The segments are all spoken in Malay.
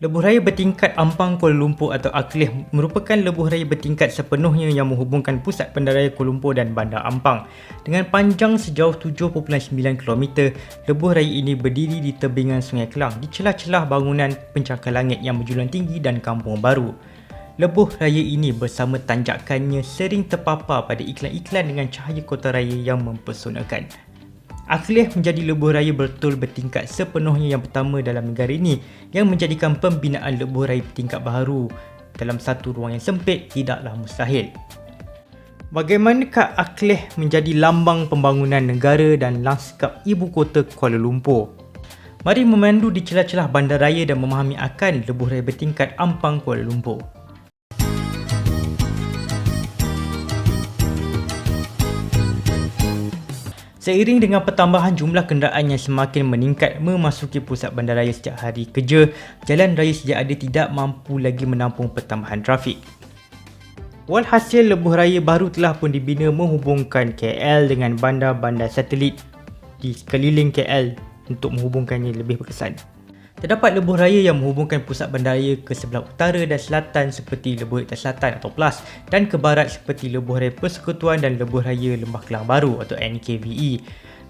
Lebuh raya bertingkat Ampang Kuala Lumpur atau AKLIH merupakan lebuh raya bertingkat sepenuhnya yang menghubungkan pusat bandaraya Kuala Lumpur dan Bandar Ampang. Dengan panjang sejauh 7.9 km, lebuh raya ini berdiri di tebingan Sungai Kelang di celah-celah bangunan pencakar langit yang berjuluan tinggi dan kampung baru. Lebuh raya ini bersama tanjakannya sering terpapar pada iklan-iklan dengan cahaya kota raya yang mempesonakan. Akhlih menjadi lebuh raya betul bertingkat sepenuhnya yang pertama dalam negara ini yang menjadikan pembinaan lebuh raya bertingkat baharu dalam satu ruang yang sempit tidaklah mustahil. Bagaimanakah Akhlih menjadi lambang pembangunan negara dan lanskap ibu kota Kuala Lumpur? Mari memandu di celah-celah bandaraya dan memahami akan lebuh raya bertingkat Ampang Kuala Lumpur. Seiring dengan pertambahan jumlah kenderaan yang semakin meningkat memasuki pusat bandaraya setiap hari kerja, jalan raya sejak ada tidak mampu lagi menampung pertambahan trafik. Walhasil lebuh raya baru telah pun dibina menghubungkan KL dengan bandar-bandar satelit di sekeliling KL untuk menghubungkannya lebih berkesan. Terdapat lebuh raya yang menghubungkan pusat bandaraya ke sebelah utara dan selatan seperti lebuh raya selatan atau PLAS dan ke barat seperti lebuh raya persekutuan dan lebuh raya lembah kelang baru atau NKVE.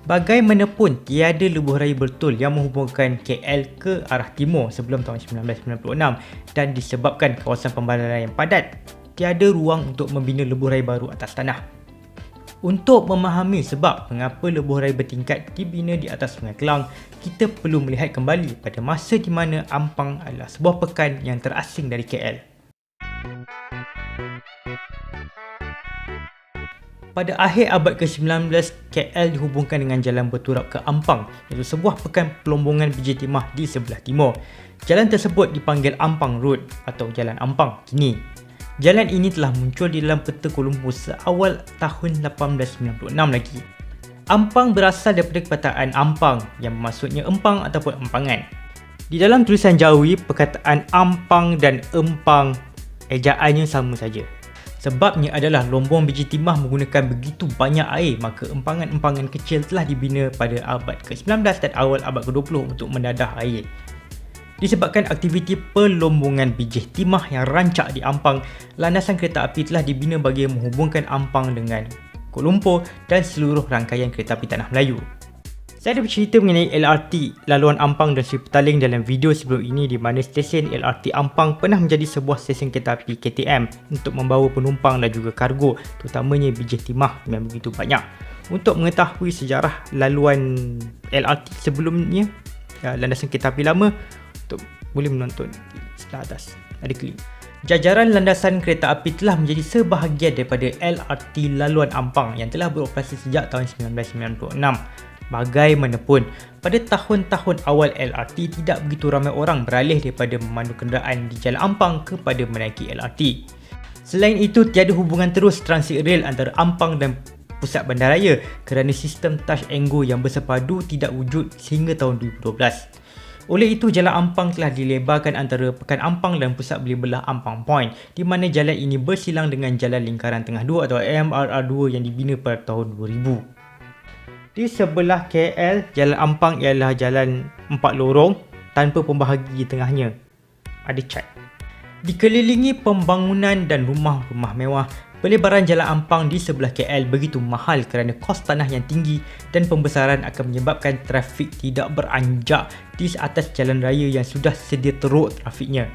Bagaimanapun, tiada lebuh raya betul yang menghubungkan KL ke arah timur sebelum tahun 1996 dan disebabkan kawasan pembandaran yang padat, tiada ruang untuk membina lebuh raya baru atas tanah. Untuk memahami sebab mengapa lebuh raya bertingkat dibina di atas Sungai Kelang, kita perlu melihat kembali pada masa di mana Ampang adalah sebuah pekan yang terasing dari KL. Pada akhir abad ke-19, KL dihubungkan dengan jalan berturap ke Ampang iaitu sebuah pekan pelombongan biji timah di sebelah timur. Jalan tersebut dipanggil Ampang Road atau Jalan Ampang kini. Jalan ini telah muncul di dalam peta Lumpur seawal tahun 1896 lagi. Ampang berasal daripada perkataan ampang yang maksudnya empang ataupun empangan. Di dalam tulisan Jawi, perkataan ampang dan empang ejaannya sama saja. Sebabnya adalah lombong biji timah menggunakan begitu banyak air maka empangan-empangan kecil telah dibina pada abad ke-19 dan awal abad ke-20 untuk mendadah air. Disebabkan aktiviti pelombongan biji timah yang rancak di Ampang, landasan kereta api telah dibina bagi menghubungkan Ampang dengan Kuala Lumpur dan seluruh rangkaian kereta api Tanah Melayu. Saya ada bercerita mengenai LRT laluan Ampang dan Sri Petaling dalam video sebelum ini di mana stesen LRT Ampang pernah menjadi sebuah stesen kereta api KTM untuk membawa penumpang dan juga kargo terutamanya biji timah yang begitu banyak. Untuk mengetahui sejarah laluan LRT sebelumnya, ya, landasan kereta api lama, boleh menonton. Di sebelah atas. Ada klik. Jajaran landasan kereta api telah menjadi sebahagian daripada LRT laluan Ampang yang telah beroperasi sejak tahun 1996 bagaimanapun pada tahun-tahun awal LRT tidak begitu ramai orang beralih daripada memandu kenderaan di jalan Ampang kepada menaiki LRT selain itu tiada hubungan terus transit rail antara Ampang dan pusat bandaraya kerana sistem touch and go yang bersepadu tidak wujud sehingga tahun 2012 oleh itu, Jalan Ampang telah dilebarkan antara Pekan Ampang dan Pusat Beli Belah Ampang Point di mana jalan ini bersilang dengan Jalan Lingkaran Tengah 2 atau MRR2 yang dibina pada tahun 2000. Di sebelah KL, Jalan Ampang ialah jalan empat lorong tanpa pembahagi di tengahnya. Ada cat. Dikelilingi pembangunan dan rumah-rumah mewah, Pelebaran Jalan Ampang di sebelah KL begitu mahal kerana kos tanah yang tinggi dan pembesaran akan menyebabkan trafik tidak beranjak di atas jalan raya yang sudah sedia teruk trafiknya.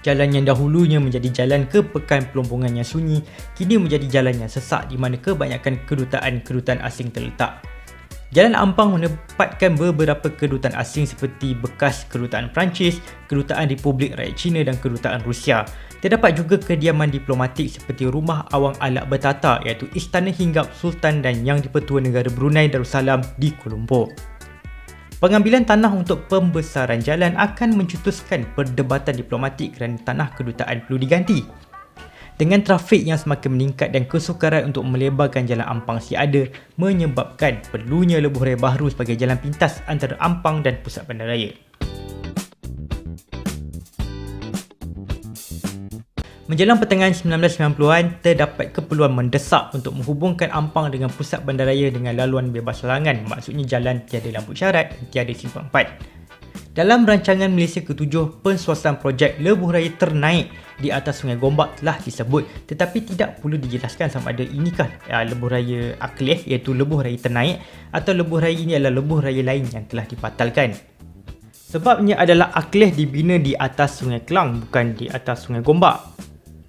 Jalan yang dahulunya menjadi jalan ke pekan pelombongan yang sunyi, kini menjadi jalan yang sesak di mana kebanyakan kedutaan-kedutaan asing terletak. Jalan Ampang menempatkan beberapa kedutaan asing seperti bekas kedutaan Perancis, kedutaan Republik Rakyat Cina dan kedutaan Rusia. Terdapat juga kediaman diplomatik seperti Rumah Awang Alak Bertata iaitu Istana Hinggap Sultan dan Yang di-Pertua Negara Brunei Darussalam di Kuala Lumpur. Pengambilan tanah untuk pembesaran jalan akan mencetuskan perdebatan diplomatik kerana tanah kedutaan perlu diganti. Dengan trafik yang semakin meningkat dan kesukaran untuk melebarkan jalan Ampang si ada menyebabkan perlunya lebuh raya baru sebagai jalan pintas antara Ampang dan pusat bandaraya. Menjelang pertengahan 1990-an, terdapat keperluan mendesak untuk menghubungkan Ampang dengan pusat bandaraya dengan laluan bebas larangan, maksudnya jalan tiada lampu syarat dan tiada simpang empat. Dalam rancangan Malaysia ke-7, penswastan projek Lebuh Raya ternaik di atas Sungai Gombak telah disebut tetapi tidak perlu dijelaskan sama ada inikah uh, Lebuh Raya Akleh iaitu Lebuh Raya ternaik atau Lebuh Raya ini adalah Lebuh Raya lain yang telah dibatalkan. Sebabnya adalah Akleh dibina di atas Sungai Kelang bukan di atas Sungai Gombak.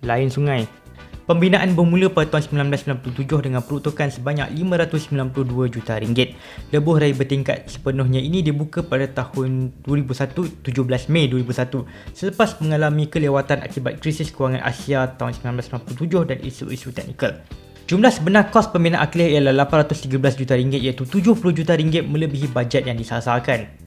Lain sungai. Pembinaan bermula pada tahun 1997 dengan peruntukan sebanyak 592 juta ringgit. Lebuh raya bertingkat sepenuhnya ini dibuka pada tahun 2001, 17 Mei 2001 selepas mengalami kelewatan akibat krisis kewangan Asia tahun 1997 dan isu-isu teknikal. Jumlah sebenar kos pembinaan akhir ialah 813 juta ringgit iaitu 70 juta ringgit melebihi bajet yang disasarkan.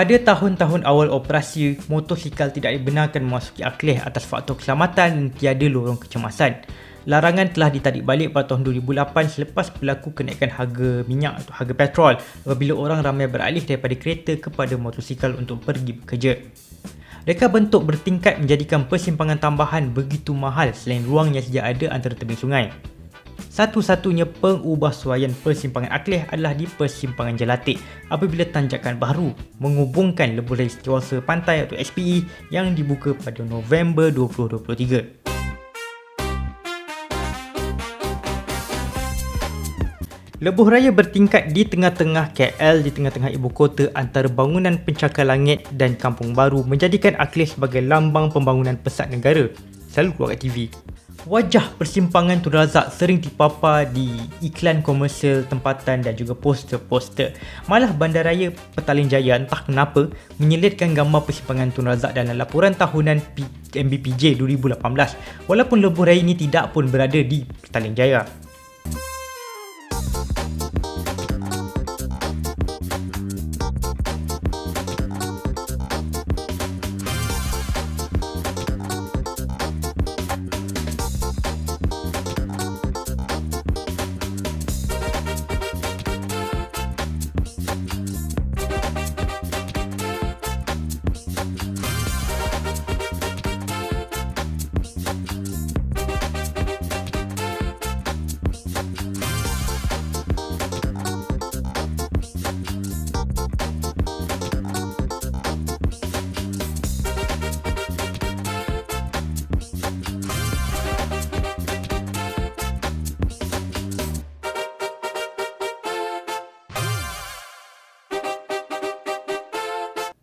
Pada tahun-tahun awal operasi, motosikal tidak dibenarkan memasuki Akleh atas faktor keselamatan dan tiada lorong kecemasan. Larangan telah ditarik balik pada tahun 2008 selepas berlaku kenaikan harga minyak atau harga petrol apabila orang ramai beralih daripada kereta kepada motosikal untuk pergi bekerja. Reka bentuk bertingkat menjadikan persimpangan tambahan begitu mahal selain ruang yang sedia ada antara tebing sungai. Satu-satunya pengubahsuaian persimpangan Akleh adalah di persimpangan Jelatik apabila tanjakan baru menghubungkan lebuh raya setiawasa pantai atau SPE yang dibuka pada November 2023. Lebuh raya bertingkat di tengah-tengah KL di tengah-tengah ibu kota antara bangunan pencakar langit dan kampung baru menjadikan Akleh sebagai lambang pembangunan pesat negara. Selalu keluar kat TV. Wajah persimpangan Tun Razak sering dipapar di iklan komersial tempatan dan juga poster-poster. Malah Bandaraya Petaling Jaya entah kenapa menyelitkan gambar persimpangan Tun Razak dalam laporan tahunan MBPJ 2018 walaupun lebuh raya ini tidak pun berada di Petaling Jaya.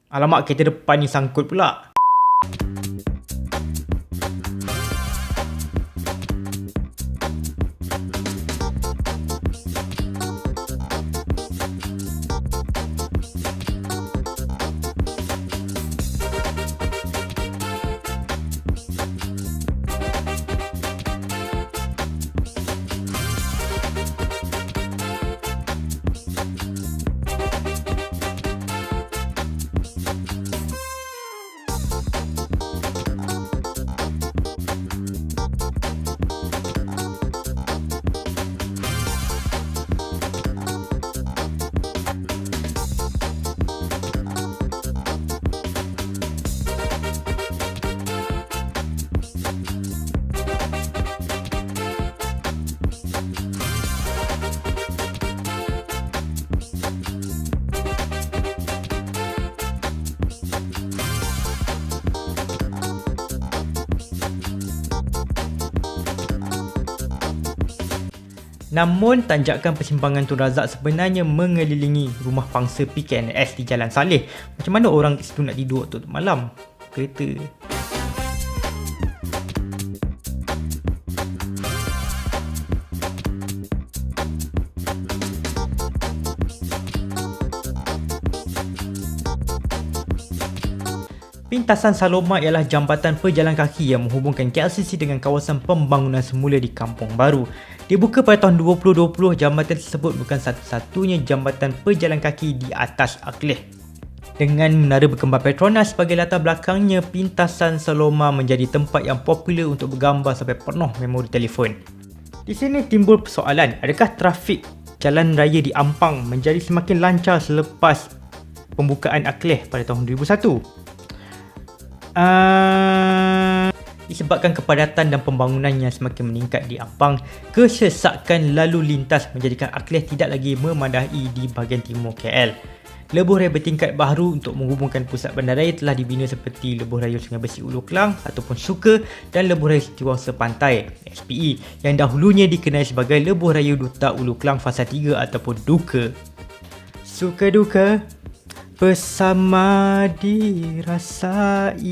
Alamak, kereta depan ni sangkut pula. Namun tanjakan persimpangan Tun Razak sebenarnya mengelilingi rumah pangsa PKNS di Jalan Saleh. Macam mana orang situ nak tidur waktu malam? Kereta Pintasan Saloma ialah jambatan pejalan kaki yang menghubungkan KLCC dengan kawasan pembangunan semula di Kampung Baru. Dibuka pada tahun 2020, jambatan tersebut bukan satu-satunya jambatan pejalan kaki di atas Akleh. Dengan menara berkembang Petronas sebagai latar belakangnya, pintasan Saloma menjadi tempat yang popular untuk bergambar sampai penuh memori telefon. Di sini timbul persoalan, adakah trafik jalan raya di Ampang menjadi semakin lancar selepas pembukaan Akleh pada tahun 2001. Uh, disebabkan kepadatan dan pembangunan yang semakin meningkat di Ampang, kesesakan lalu lintas menjadikan Akleh tidak lagi memadai di bahagian timur KL. Lebuh raya bertingkat baru untuk menghubungkan pusat bandaraya telah dibina seperti Lebuh Raya Sungai Besi Ulu Kelang ataupun Suka dan Lebuh Raya Setiausaha Pantai SPE yang dahulunya dikenali sebagai Lebuh Raya Duta Ulu Kelang Fasa 3 ataupun Duka. Suka duka bersama dirasai.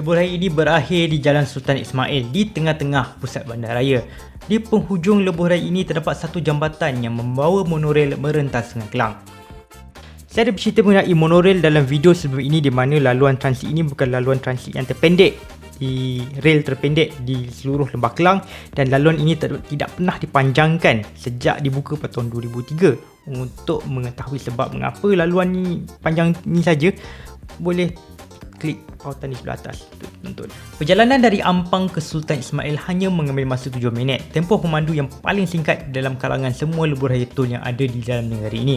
Lebuh raya ini berakhir di Jalan Sultan Ismail di tengah-tengah pusat bandaraya. Di penghujung lebuh raya ini terdapat satu jambatan yang membawa monorail merentas Sungai Kelang. Saya ada bercerita mengenai monorail dalam video sebelum ini di mana laluan transit ini bukan laluan transit yang terpendek di rail terpendek di seluruh Lembah Kelang dan laluan ini tidak pernah dipanjangkan sejak dibuka pada tahun 2003 untuk mengetahui sebab mengapa laluan ini panjang ini saja boleh klik pautan di sebelah atas untuk tonton. Perjalanan dari Ampang ke Sultan Ismail hanya mengambil masa 7 minit. Tempoh pemandu yang paling singkat dalam kalangan semua lebuh raya tol yang ada di dalam negeri ini.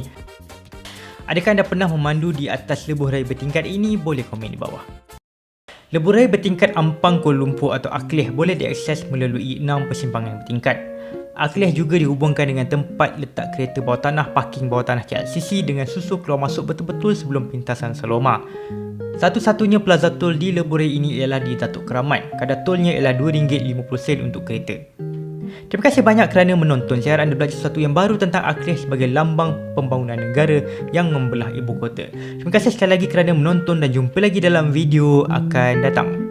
Adakah anda pernah memandu di atas lebuh raya bertingkat ini? Boleh komen di bawah. Lebuh raya bertingkat Ampang Kuala Lumpur atau Akleh boleh diakses melalui 6 persimpangan bertingkat. Akleh juga dihubungkan dengan tempat letak kereta bawah tanah parking bawah tanah KLCC dengan susu keluar masuk betul-betul sebelum pintasan Saloma. Satu-satunya plaza tol di Lebuh Raya ini ialah di Datuk Keramat. Kadar tolnya ialah RM2.50 untuk kereta. Terima kasih banyak kerana menonton. Harap anda belajar sesuatu yang baru tentang Akleh sebagai lambang pembangunan negara yang membelah ibu kota. Terima kasih sekali lagi kerana menonton dan jumpa lagi dalam video akan datang.